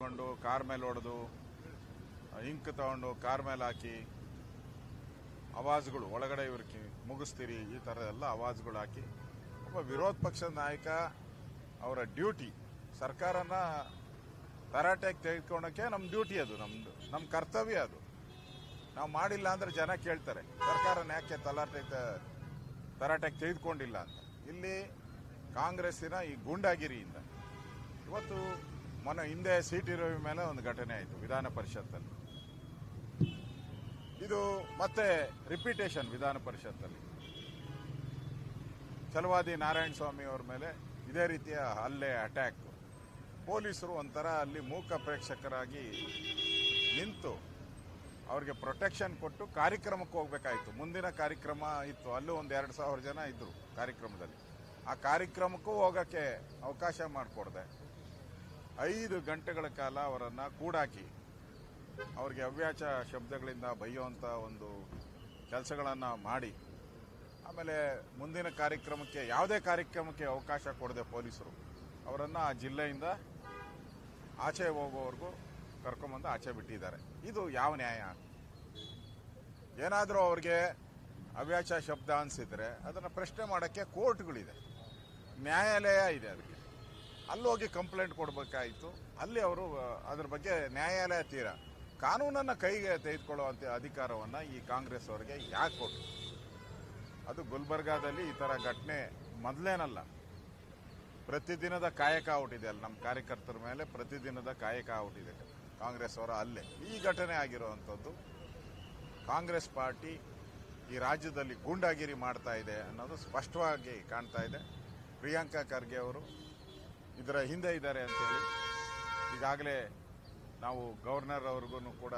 ತಗೊಂಡು ಕಾರ್ ಮೇಲೆ ಹೊಡೆದು, ಇಂಕ್ ತಗೊಂಡು ಕಾರ್ ಮೇಲೆ ಹಾಕಿ ಅವಾಜ್ಗಳು ಒಳಗಡೆ ಇವ್ರಿಗೆ ಮುಗಿಸ್ತೀರಿ, ಈ ಥರ ಎಲ್ಲ ಅವಾಜ್ಗಳು ಹಾಕಿ, ಒಬ್ಬ ವಿರೋಧ ಪಕ್ಷದ ನಾಯಕ ಅವರ ಡ್ಯೂಟಿ, ಸರ್ಕಾರನ ತರಾಟೆಗೆ ತೆಗೆದುಕೊಳ್ಳೋಕೆ ನಮ್ಮ ಡ್ಯೂಟಿ ಅದು ನಮ್ಮದು ನಮ್ಮ ಕರ್ತವ್ಯ ಅದು. ನಾವು ಮಾಡಿಲ್ಲ ಅಂದರೆ ಜನ ಕೇಳ್ತಾರೆ, ಸರ್ಕಾರನ ಯಾಕೆ ತಲಾಟೆ ತರಾಟೆಗೆ ತೆಗೆದುಕೊಂಡಿಲ್ಲ ಅಂತ. ಇಲ್ಲಿ ಕಾಂಗ್ರೆಸ್ಸಿನ ಈ ಗೂಂಡಾಗಿರಿಯಿಂದ, ಇವತ್ತು ಮೊನ್ನೆ ಹಿಂದೆ ಸಿ ಟಿ ರವಿ ಮೇಲೆ ಒಂದು ಘಟನೆ ಆಯಿತು, ವಿಧಾನ ಪರಿಷತ್ತಲ್ಲಿ. ಇದು ಮತ್ತೆ ರಿಪೀಟೇಷನ್ ವಿಧಾನ ಪರಿಷತ್ತಲ್ಲಿ. ಛಲವಾದಿ ನಾರಾಯಣ ಸ್ವಾಮಿ ಅವ್ರ ಮೇಲೆ ಇದೇ ರೀತಿಯ ಹಲ್ಲೆ ಅಟ್ಯಾಕ್ ಪೊಲೀಸರು ಒಂಥರ ಅಲ್ಲಿ ಮೂಕ ಪ್ರೇಕ್ಷಕರಾಗಿ ನಿಂತು ಅವ್ರಿಗೆ ಪ್ರೊಟೆಕ್ಷನ್ ಕೊಟ್ಟು ಕಾರ್ಯಕ್ರಮಕ್ಕೆ ಹೋಗ್ಬೇಕಾಯ್ತು. ಮುಂದಿನ ಕಾರ್ಯಕ್ರಮ ಇತ್ತು. ಅಲ್ಲೂ ಒಂದು ಎರಡು ಸಾವಿರ ಜನ ಇದ್ದರು ಕಾರ್ಯಕ್ರಮದಲ್ಲಿ. ಆ ಕಾರ್ಯಕ್ರಮಕ್ಕೂ ಹೋಗೋಕ್ಕೆ ಅವಕಾಶ ಮಾಡಿಕೊಡ್ದೆ. ಐದು ಗಂಟೆಗಳ ಕಾಲ ಅವರನ್ನು ಕೂಡಾಕಿ ಅವ್ರಿಗೆ ಅವ್ಯಾಚ ಶಬ್ದಗಳಿಂದ ಬೈಯುವಂಥ ಒಂದು ಕೆಲಸಗಳನ್ನು ಮಾಡಿ, ಆಮೇಲೆ ಮುಂದಿನ ಕಾರ್ಯಕ್ರಮಕ್ಕೆ, ಯಾವುದೇ ಕಾರ್ಯಕ್ರಮಕ್ಕೆ ಅವಕಾಶ ಕೊಡದೆ ಪೊಲೀಸರು ಅವರನ್ನು ಆ ಜಿಲ್ಲೆಯಿಂದ ಆಚೆ ಹೋಗೋವರೆಗೂ ಕರ್ಕೊಂಬಂದು ಆಚೆ ಬಿಟ್ಟಿದ್ದಾರೆ. ಇದು ಯಾವ ನ್ಯಾಯ? ಏನಾದರೂ ಅವ್ರಿಗೆ ಅವ್ಯಾಚ ಶಬ್ದ ಅನಿಸಿದರೆ ಅದನ್ನು ಪ್ರಶ್ನೆ ಮಾಡೋಕ್ಕೆ ಕೋರ್ಟ್ಗಳಿದೆ. ನ್ಯಾಯಾಲಯ ಇದೆ ಅದಕ್ಕೆ. ಅಲ್ಲೋಗಿ ಕಂಪ್ಲೇಂಟ್ ಕೊಡಬೇಕಾಯಿತು. ಅಲ್ಲಿ ಅವರು ಅದ್ರ ಬಗ್ಗೆ ನ್ಯಾಯಾಲಯ ತೀರ ಕಾನೂನನ್ನು ಕೈಗೆ ತೆಗೆದುಕೊಳ್ಳುವಂಥ ಅಧಿಕಾರವನ್ನು ಈ ಕಾಂಗ್ರೆಸ್ ಅವರಿಗೆ ಯಾಕೆ ಕೊಟ್ಟರು ಅದು ಗುಲ್ಬರ್ಗಾದಲ್ಲಿ ಈ ಥರ ಘಟನೆ ಮೊದಲೇನಲ್ಲ. ಪ್ರತಿದಿನದ ಕಾಯಕ ಔಟಿದೆ ಅಲ್ಲಿ ನಮ್ಮ ಕಾರ್ಯಕರ್ತರ ಮೇಲೆ ಪ್ರತಿದಿನದ ಕಾಯಕ ಔಟಿದೆ ಕಾಂಗ್ರೆಸ್ ಅವರ ಅಲ್ಲೇ. ಈ ಘಟನೆ ಆಗಿರುವಂಥದ್ದು ಕಾಂಗ್ರೆಸ್ ಪಾರ್ಟಿ ಈ ರಾಜ್ಯದಲ್ಲಿ ಗೂಂಡಾಗಿರಿ ಮಾಡ್ತಾ ಇದೆ ಅನ್ನೋದು ಸ್ಪಷ್ಟವಾಗಿ ಕಾಣ್ತಾ ಇದೆ. ಪ್ರಿಯಾಂಕಾ ಖರ್ಗೆ ಅವರು ಇದರ ಹಿಂದೆ ಇದ್ದಾರೆ ಅಂತೇಳಿ ಈಗಾಗಲೇ ನಾವು ಗವರ್ನರ್ ಅವ್ರಿಗೂ ಕೂಡ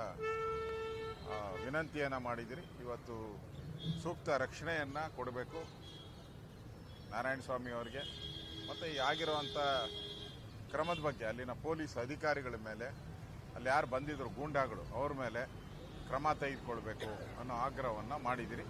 ವಿನಂತಿಯನ್ನು ಮಾಡಿದಿರಿ ಇವತ್ತು ಸೂಕ್ತ ರಕ್ಷಣೆಯನ್ನು ಕೊಡಬೇಕು ನಾರಾಯಣ ಸ್ವಾಮಿ ಅವರಿಗೆ. ಮತ್ತು ಈ ಆಗಿರುವಂಥ ಕ್ರಮದ ಬಗ್ಗೆ ಅಲ್ಲಿನ ಪೊಲೀಸ್ ಅಧಿಕಾರಿಗಳ ಮೇಲೆ, ಅಲ್ಲಿ ಯಾರು ಬಂದಿದ್ರು ಗೂಂಡಾಗಳು, ಅವ್ರ ಮೇಲೆ ಕ್ರಮ ತೆಗೆದುಕೊಳ್ಬೇಕು ಅನ್ನೋ ಆಗ್ರಹವನ್ನು ಮಾಡಿದಿರಿ